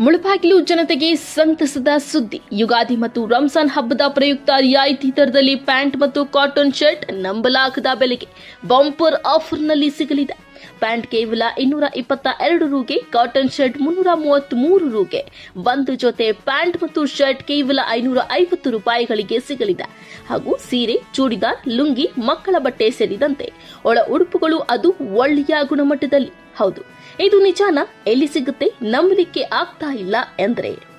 ಮುಳಬಾಗಿಲು ಜನತೆಗೆ ಸಂತಸದ ಸುದ್ದಿ. ಯುಗಾದಿ ಮತ್ತು ರಂಜಾನ್ ಹಬ್ಬದ ಪ್ರಯುಕ್ತ ರಿಯಾಯಿತಿ ದರದಲ್ಲಿ ಪ್ಯಾಂಟ್ ಮತ್ತು ಕಾಟನ್ ಶರ್ಟ್ ನಂಬಲಾಗದ ಬೆಲೆಗೆ. ಬಂಪರ್ ಆಫರ್ನಲ್ಲಿ ಸಿಗಲಿದೆ. ಪ್ಯಾಂಟ್ ಕೇವಲ ಇನ್ನೂರ ಇಪ್ಪತ್ತ ಎರಡು ರೂಗೆ, ಕಾಟನ್ ಶರ್ಟ್ ಮುನ್ನೂರ ಮೂವತ್ಮೂರು ರೂಗೆ. ಒಂದು ಜೊತೆ ಪ್ಯಾಂಟ್ ಮತ್ತು ಶರ್ಟ್ ಕೇವಲ ಐನೂರ ಐವತ್ತು ರೂಪಾಯಿಗಳಿಗೆ ಸಿಗಲಿದೆ. ಹಾಗೂ ಸೀರೆ, ಚೂಡಿದಾರ್, ಲುಂಗಿ, ಮಕ್ಕಳ ಬಟ್ಟೆ ಸೇರಿದಂತೆ. ಒಳ ಉಡುಪುಗಳು ಅದು ಒಳ್ಳೆಯ ಗುಣಮಟ್ಟದಲ್ಲಿ. ಹೌದು, ಇದು ನಿಜಾನ? ಎಲ್ಲಿ ಸಿಗುತ್ತೆ? ನಂಬಲಿಕ್ಕೆ ಆಗ್ತಾ ಇಲ್ಲ ಎಂದ್ರೆ.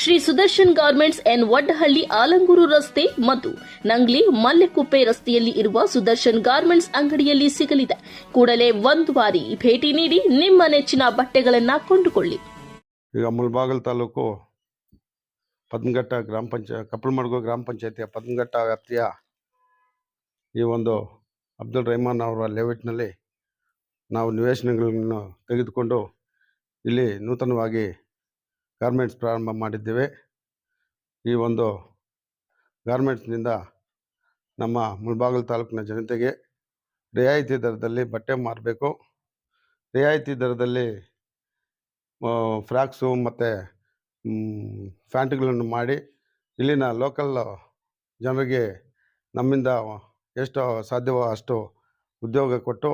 ಶ್ರೀ ಸುದರ್ಶನ್ ಗಾರ್ಮೆಂಟ್ಸ್ ಎನ್ ವಡ್ಡಹಳ್ಳಿ ಆಲಂಗೂರು ರಸ್ತೆ ಮತ್ತು ನಂಗ್ಲಿ ಮಲ್ಲೆಕುಪ್ಪೆ ರಸ್ತೆಯಲ್ಲಿ ಇರುವ ಸುದರ್ಶನ್ ಗಾರ್ಮೆಂಟ್ಸ್ ಅಂಗಡಿಯಲ್ಲಿ ಸಿಗಲಿದೆ. ಕೂಡಲೇ ಒಂದು ಬಾರಿ ಭೇಟಿ ನೀಡಿ ನಿಮ್ಮ ನೆಚ್ಚಿನ ಬಟ್ಟೆಗಳನ್ನ ಕೊಂಡುಕೊಳ್ಳಿ. ಈಗ ಮುಲ್ಬಾಗಲ್ ತಾಲೂಕು ಪದ್ಮಘಟ್ಟ ಗ್ರಾಮ ಪಂಚಾಯ ಕಪ್ಪಳಮಡ್ಗು ಗ್ರಾಮ ಪಂಚಾಯತಿಯ ಪದ್ಮಘಟ್ಟ ವ್ಯಾಪ್ತಿಯ ಈ ಒಂದು ಅಬ್ದುಲ್ ರಹಮಾನ್ ಅವರ ಲೇಔಟ್ನಲ್ಲಿ ನಾವು ನಿವೇಶನಗಳನ್ನು ತೆಗೆದುಕೊಂಡು ಇಲ್ಲಿ ನೂತನವಾಗಿ ಗಾರ್ಮೆಂಟ್ಸ್ ಪ್ರಾರಂಭ ಮಾಡಿದ್ದೇವೆ. ಈ ಒಂದು ಗಾರ್ಮೆಂಟ್ಸ್ನಿಂದ ನಮ್ಮ ಮುಳಬಾಗಿಲು ತಾಲೂಕಿನ ಜನತೆಗೆ ರಿಯಾಯಿತಿ ದರದಲ್ಲಿ ಬಟ್ಟೆ ಮಾರಬೇಕು. ರಿಯಾಯಿತಿ ದರದಲ್ಲಿ ಫ್ರಾಕ್ಸು ಮತ್ತು ಪ್ಯಾಂಟ್ಗಳನ್ನು ಮಾಡಿ ಇಲ್ಲಿನ ಲೋಕಲ್ ಜನರಿಗೆ ನಮ್ಮಿಂದ ಎಷ್ಟು ಸಾಧ್ಯವೋ ಅಷ್ಟು ಉದ್ಯೋಗ ಕೊಟ್ಟು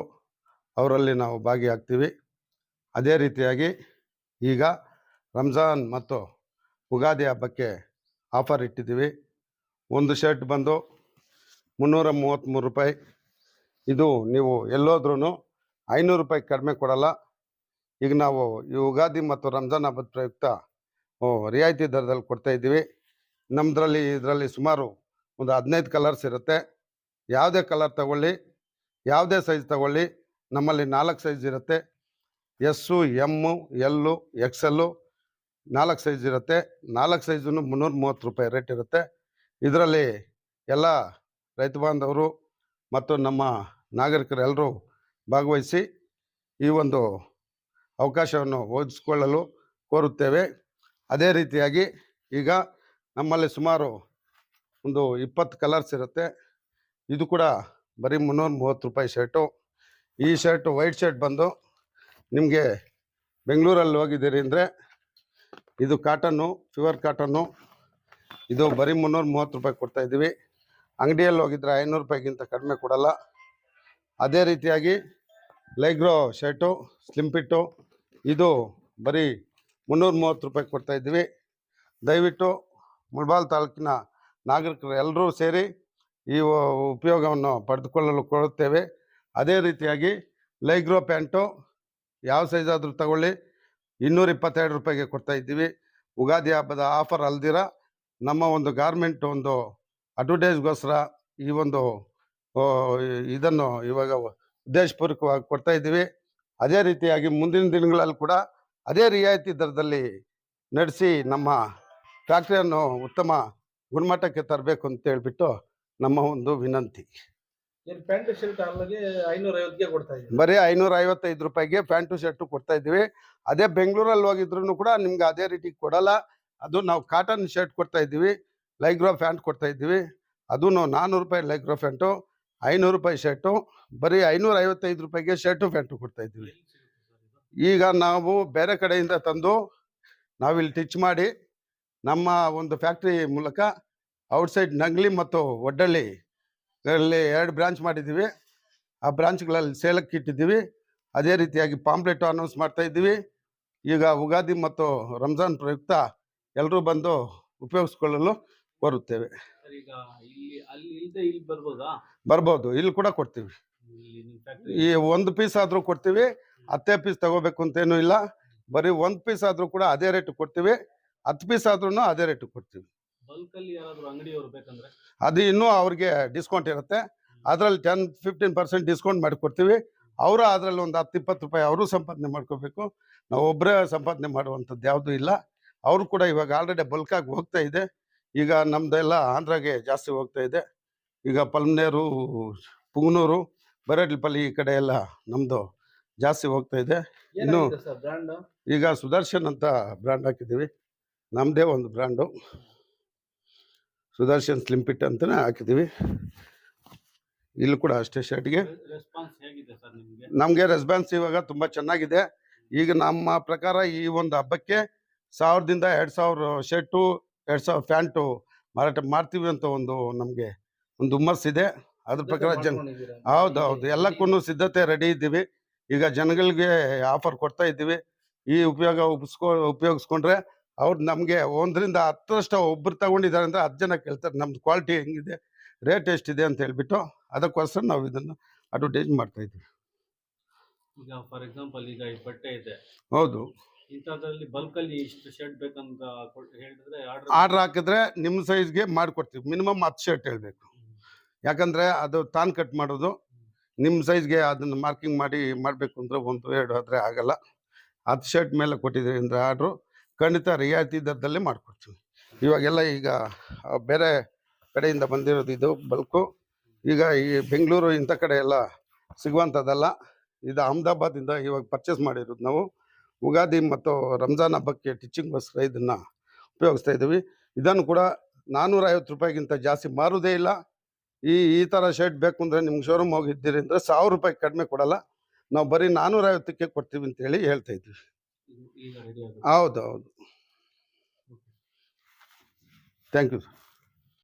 ಅವರಲ್ಲಿ ನಾವು ಭಾಗಿಯಾಗ್ತೀವಿ. ಅದೇ ರೀತಿಯಾಗಿ ಈಗ ರಂಜಾನ್ ಮತ್ತು ಉಗಾದಿ ಹಬ್ಬಕ್ಕೆ ಆಫರ್ ಇಟ್ಟಿದ್ದೀವಿ. ಒಂದು ಶರ್ಟ್ ಬಂದು ಮುನ್ನೂರ ಮೂವತ್ತ್ಮೂರು ರೂಪಾಯಿ. ಇದು ನೀವು ಎಲ್ಲೋದ್ರೂ ಐನೂರು ರೂಪಾಯಿ ಕಡಿಮೆ ಕೊಡಲ್ಲ. ಈಗ ನಾವು ಈ ಯುಗಾದಿ ಮತ್ತು ರಂಜಾನ್ ಹಬ್ಬದ ಪ್ರಯುಕ್ತ ರಿಯಾಯಿತಿ ದರದಲ್ಲಿ ಕೊಡ್ತಾ ಇದ್ದೀವಿ. ನಮ್ಮದ್ರಲ್ಲಿ ಇದರಲ್ಲಿ ಸುಮಾರು ಒಂದು ಹದಿನೈದು ಕಲರ್ಸ್ ಇರುತ್ತೆ. ಯಾವುದೇ ಕಲರ್ ತಗೊಳ್ಳಿ, ಯಾವುದೇ ಸೈಜ್ ತಗೊಳ್ಳಿ, ನಮ್ಮಲ್ಲಿ ನಾಲ್ಕು ಸೈಜ್ ಇರುತ್ತೆ. ಎಸ್ಸು, ಎಮ್ಮು, ಎಲ್ಲು, ಎಕ್ಸೆಲ್ಲು ನಾಲ್ಕು ಸೈಜ್ ಇರುತ್ತೆ. ನಾಲ್ಕು ಸೈಜನ್ನು ಮುನ್ನೂರ ಮೂವತ್ತು ರೂಪಾಯಿ ರೇಟ್ ಇರುತ್ತೆ. ಇದರಲ್ಲಿ ಎಲ್ಲ ರೈತ ಬಾಂಧವರು ಮತ್ತು ನಮ್ಮ ನಾಗರಿಕರೆಲ್ಲರೂ ಭಾಗವಹಿಸಿ ಈ ಒಂದು ಅವಕಾಶವನ್ನು ಒದಗಿಸಿಕೊಳ್ಳಲು ಕೋರುತ್ತೇವೆ. ಅದೇ ರೀತಿಯಾಗಿ ಈಗ ನಮ್ಮಲ್ಲಿ ಸುಮಾರು ಒಂದು ಇಪ್ಪತ್ತು ಕಲರ್ಸ್ ಇರುತ್ತೆ. ಇದು ಕೂಡ ಬರೀ ಮುನ್ನೂರ ಮೂವತ್ತು ರೂಪಾಯಿ ಶರ್ಟು ಈ ಶರ್ಟು ವೈಟ್ ಶರ್ಟ್ ಬಂದು ನಿಮಗೆ ಬೆಂಗಳೂರಲ್ಲಿ ಹೋಗಿದ್ದೀರಿ ಅಂದರೆ ಇದು ಕಾಟನ್ನು, ಪ್ಯೂರ್ ಕಾಟನ್ನು. ಇದು ಬರೀ ಮುನ್ನೂರು ಮೂವತ್ತು ರೂಪಾಯಿ ಕೊಡ್ತಾ ಇದ್ದೀವಿ. ಅಂಗಡಿಯಲ್ಲಿ ಹೋಗಿದ್ರೆ ಐನೂರು ರೂಪಾಯಿಗಿಂತ ಕಡಿಮೆ ಕೊಡಲ್ಲ. ಅದೇ ರೀತಿಯಾಗಿ ಲೈಗ್ರೋ ಶರ್ಟು ಸ್ಲಿಂಪಿಟ್ಟು ಇದು ಬರೀ ಮುನ್ನೂರು ಮೂವತ್ತು ರೂಪಾಯಿ ಕೊಡ್ತಾ ಇದ್ದೀವಿ. ದಯವಿಟ್ಟು ಮುಳಬಾಲ್ ತಾಲೂಕಿನ ನಾಗರಿಕರು ಎಲ್ಲರೂ ಸೇರಿ ಈ ಉಪಯೋಗವನ್ನು ಪಡೆದುಕೊಳ್ಳಲು ಕೊಡುತ್ತೇವೆ. ಅದೇ ರೀತಿಯಾಗಿ ಲೈಗ್ರೋ ಪ್ಯಾಂಟು ಯಾವ ಸೈಜ್ ಆದರೂ ತಗೊಳ್ಳಿ. ಇನ್ನೂರ ಇಪ್ಪತ್ತೆರಡು ರೂಪಾಯಿಗೆ ಕೊಡ್ತಾ ಇದ್ದೀವಿ. ಉಗಾದಿ ಹಬ್ಬದ ಆಫರ್ ಅಲ್ದಿರ ನಮ್ಮ ಒಂದು ಗಾರ್ಮೆಂಟ್ ಒಂದು ಅಡ್ವರ್ಟೈಸ್ಗೋಸ್ಕರ ಈ ಒಂದು ಇದನ್ನು ಇವಾಗ ಉದ್ದೇಶಪೂರ್ವಕವಾಗಿ ಕೊಡ್ತಾ ಇದ್ದೀವಿ. ಅದೇ ರೀತಿಯಾಗಿ ಮುಂದಿನ ದಿನಗಳಲ್ಲಿ ಕೂಡ ಅದೇ ರಿಯಾಯಿತಿ ದರದಲ್ಲಿ ನಡೆಸಿ ನಮ್ಮ ಫ್ಯಾಕ್ಟ್ರಿಯನ್ನು ಉತ್ತಮ ಗುಣಮಟ್ಟಕ್ಕೆ ತರಬೇಕು ಅಂತ ಹೇಳ್ಬಿಟ್ಟು ನಮ್ಮ ಒಂದು ವಿನಂತಿ. ಪ್ಯಾಂಟ್ ಬರೀ ಐನೂರ ಐವತ್ತೈದು ರೂಪಾಯಿಗೆ ಪ್ಯಾಂಟು ಶರ್ಟು ಕೊಡ್ತಾ ಇದ್ದೀವಿ. ಅದೇ ಬೆಂಗಳೂರಲ್ಲಿ ಹೋಗಿದ್ರು ಕೂಡ ನಿಮ್ಗೆ ಅದೇ ರೀತಿ ಕೊಡಲ್ಲ. ಅದು ನಾವು ಕಾಟನ್ ಶರ್ಟ್ ಕೊಡ್ತಾ ಇದ್ದೀವಿ. ಲೈಗ್ರೋ ಪ್ಯಾಂಟ್ ಕೊಡ್ತಾ ಇದ್ದೀವಿ. ಅದು ನಾನ್ನೂರು ರೂಪಾಯಿ ಲೈಗ್ರೋ ಪ್ಯಾಂಟು ಐನೂರು ರೂಪಾಯಿ ಶರ್ಟು ಬರೀ ಐನೂರ ಐವತ್ತೈದು ರೂಪಾಯಿಗೆ ಶರ್ಟು ಪ್ಯಾಂಟು ಕೊಡ್ತಾ ಇದ್ದೀವಿ. ಈಗ ನಾವು ಬೇರೆ ಕಡೆಯಿಂದ ತಂದು ನಾವಿಲ್ಲಿ ಟಿಚ್ ಮಾಡಿ ನಮ್ಮ ಒಂದು ಫ್ಯಾಕ್ಟ್ರಿ ಮೂಲಕ ಔಟ್ಸೈಡ್ ನಂಗ್ಲಿ ಮತ್ತು ಒಡ್ಡಳ್ಳಿ ಅಲ್ಲಿ ಎರಡು ಬ್ರಾಂಚ್ ಮಾಡಿದ್ದೀವಿ. ಆ ಬ್ರಾಂಚ್ಗಳಲ್ಲಿ ಸೇಲಕ್ಕೆ ಇಟ್ಟಿದ್ದೀವಿ. ಅದೇ ರೀತಿಯಾಗಿ ಪಾಂಪ್ಲೆಟ್ ಅನೌನ್ಸ್ ಮಾಡ್ತಾ ಇದ್ದೀವಿ. ಈಗ ಉಗಾದಿ ಮತ್ತು ರಂಜಾನ್ ಪ್ರಯುಕ್ತ ಎಲ್ಲರೂ ಬಂದು ಉಪಯೋಗಿಸ್ಕೊಳ್ಳಲು ಬರುತ್ತೇವೆ. ಬರ್ಬೋದಾ? ಇಲ್ಲಿ ಕೂಡ ಕೊಡ್ತೀವಿ. ಈ ಒಂದು ಪೀಸ್ ಆದರೂ ಕೊಡ್ತೀವಿ. ಹತ್ತೇ ಪೀಸ್ ತಗೋಬೇಕು ಅಂತೇನೂ ಇಲ್ಲ. ಬರೀ ಒಂದು ಪೀಸ್ ಆದರೂ ಕೂಡ ಅದೇ ರೇಟ್ ಕೊಡ್ತೀವಿ. ಹತ್ತು ಪೀಸ್ ಆದ್ರೂ ಅದೇ ರೇಟ್ ಕೊಡ್ತೀವಿ. ಅದು ಇನ್ನೂ ಅವ್ರಿಗೆ ಡಿಸ್ಕೌಂಟ್ ಇರುತ್ತೆ. ಅದರಲ್ಲಿ ಟೆನ್ ಫಿಫ್ಟೀನ್ ಪರ್ಸೆಂಟ್ ಡಿಸ್ಕೌಂಟ್ ಮಾಡಿಕೊಡ್ತೀವಿ. ಅವರು ಅದರಲ್ಲಿ ಒಂದು ಹತ್ತು ಇಪ್ಪತ್ತು ರೂಪಾಯಿ ಅವರು ಸಂಪಾದನೆ ಮಾಡ್ಕೋಬೇಕು. ನಾವು ಒಬ್ಬರೇ ಸಂಪಾದನೆ ಮಾಡುವಂಥದ್ದು ಯಾವುದೂ ಇಲ್ಲ. ಅವರು ಕೂಡ ಇವಾಗ ಆಲ್ರೆಡಿ ಬಲ್ಕಾಗಿ ಹೋಗ್ತಾ ಇದೆ. ಈಗ ನಮ್ಮದೆಲ್ಲ ಆಂಧ್ರಾಗೆ ಜಾಸ್ತಿ ಹೋಗ್ತಾ ಇದೆ. ಈಗ ಪಲ್ಮನೇರು ಪುಂಗನೂರು ಬರಡ್ಲಿಪಲ್ಲಿ ಈ ಕಡೆ ಎಲ್ಲ ನಮ್ಮದು ಜಾಸ್ತಿ ಹೋಗ್ತಾ ಇದೆ. ಇನ್ನು ಈಗ ಸುದರ್ಶನ್ ಅಂತ ಬ್ರ್ಯಾಂಡ್ ಹಾಕಿದ್ದೀವಿ. ನಮ್ಮದೇ ಒಂದು ಬ್ರ್ಯಾಂಡು. ಸುದರ್ಶನ್ ಸ್ಲಿಂಪಿಟ್ ಅಂತಲೇ ಹಾಕಿದ್ದೀವಿ. ಇಲ್ಲೂ ಕೂಡ ಅಷ್ಟೇ ಶರ್ಟ್ಗೆ ನಿಮ್ಗೆ ರೆಸ್ಪಾನ್ಸ್ ಇವಾಗ ತುಂಬ ಚೆನ್ನಾಗಿದೆ. ಈಗ ನಮ್ಮ ಪ್ರಕಾರ ಈ ಒಂದು ಹಬ್ಬಕ್ಕೆ ಸಾವಿರದಿಂದ ಎರಡು ಸಾವಿರ ಶರ್ಟು ಎರಡು ಸಾವಿರ ಪ್ಯಾಂಟು ಮಾರಾಟ ಮಾಡ್ತೀವಿ ಅಂತ ಒಂದು ನಮಗೆ ಒಂದು ಹುಮ್ಮಸ್ಸಿದೆ ಅದ್ರ ಪ್ರಕಾರ ಜನ? ಹೌದು ಹೌದು ಎಲ್ಲಕ್ಕೂ ಸಿದ್ಧತೆ ರೆಡಿ ಇದ್ದೀವಿ. ಈಗ ಜನಗಳಿಗೆ ಆಫರ್ ಕೊಡ್ತಾ ಇದ್ದೀವಿ. ಈ ಉಪಯೋಗ ಉಪಿಸ್ಕೊ ಉಪಯೋಗಿಸ್ಕೊಂಡ್ರೆ ಅವ್ರು ನಮಗೆ ಒಂದರಿಂದ ಹತ್ತರಷ್ಟು ಒಬ್ಬರು ತಗೊಂಡಿದ್ದಾರೆ ಅಂದರೆ ಹತ್ತು ಜನ ಕೇಳ್ತಾರೆ ನಮ್ದು ಕ್ವಾಲಿಟಿ ಹೆಂಗಿದೆ? ರೇಟ್ ಎಷ್ಟಿದೆ? ಅಂತ ಹೇಳ್ಬಿಟ್ಟು ಅದಕ್ಕೋಸ್ಕರ ನಾವು ಇದನ್ನು ಅಡ್ವರ್ಟೈಸ್ ಮಾಡ್ತಾ ಇದ್ದೀವಿ. ಈಗ ಫಾರ್ ಎಕ್ಸಾಂಪಲ್ ಈಗ ಈ ಬಟ್ಟೆ ಇದೆ. ಹೌದು. ಇಂಥದ್ರಲ್ಲಿ ಬಲ್ಕಲ್ಲಿ ಇಷ್ಟು ಶರ್ಟ್ ಬೇಕಂತ ಹೇಳಿದ್ರೆ ಆರ್ಡರ್ ಆರ್ಡ್ರ್ ಹಾಕಿದ್ರೆ ನಿಮ್ಮ ಸೈಜ್ಗೆ ಮಾಡಿಕೊಡ್ತೀವಿ. ಮಿನಿಮಮ್ ಹತ್ತು ಶರ್ಟ್ ಹೇಳಬೇಕು. ಯಾಕಂದರೆ ಅದು ತಾನು ಕಟ್ ಮಾಡೋದು. ನಿಮ್ಮ ಸೈಜ್ಗೆ ಅದನ್ನು ಮಾರ್ಕಿಂಗ್ ಮಾಡಿ ಮಾಡಬೇಕು ಅಂದರೆ ಒಂದು ಎರಡು ಆದರೆ ಆಗಲ್ಲ. ಹತ್ತು ಶರ್ಟ್ ಮೇಲೆ ಕೊಟ್ಟಿದ್ದೀವಿ ಅಂದರೆ ಆರ್ಡ್ರು ಖಂಡಿತ ರಿಯಾಯಿತಿ ದರದಲ್ಲೇ ಮಾಡಿಕೊಡ್ತೀವಿ. ಇವಾಗೆಲ್ಲ ಈಗ ಬೇರೆ ಕಡೆಯಿಂದ ಬಂದಿರೋದು ಇದು ಬಲ್ಕು. ಈಗ ಈ ಬೆಂಗಳೂರು ಇಂಥ ಕಡೆ ಎಲ್ಲ ಸಿಗುವಂಥದ್ದಲ್ಲ. ಇದು ಅಹಮದಾಬಾದಿಂದ ಇವಾಗ ಪರ್ಚೇಸ್ ಮಾಡಿರೋದು ನಾವು. ಉಗಾದಿ ಮತ್ತು ರಂಜಾನ್ ಹಬ್ಬಕ್ಕೆ ಟೀಚಿಂಗ್ಗೋಸ್ಕರ ಇದನ್ನು ಉಪಯೋಗಿಸ್ತಾ ಇದ್ದೀವಿ. ಇದನ್ನು ಕೂಡ ನಾನ್ನೂರ ಐವತ್ತು ರೂಪಾಯಿಗಿಂತ ಜಾಸ್ತಿ ಮಾರುವುದೇ ಇಲ್ಲ. ಈ ಈ ಥರ ಶರ್ಟ್ ಬೇಕು ಅಂದರೆ ನಿಮ್ಗೆ ಶೋರೂಮ್ ಹೋಗಿದ್ದೀರಿ ಅಂದರೆ ಸಾವಿರ ರೂಪಾಯಿ ಕಡಿಮೆ ಕೊಡಲ್ಲ. ನಾವು ಬರೀ ನಾನ್ನೂರ ಐವತ್ತಕ್ಕೆ ಕೊಡ್ತೀವಿ ಅಂತೇಳಿ ಹೇಳ್ತಾ ಇದ್ವಿ ಹೌದು ಹೌದು ಥ್ಯಾಂಕ್ ಯು ಸರ್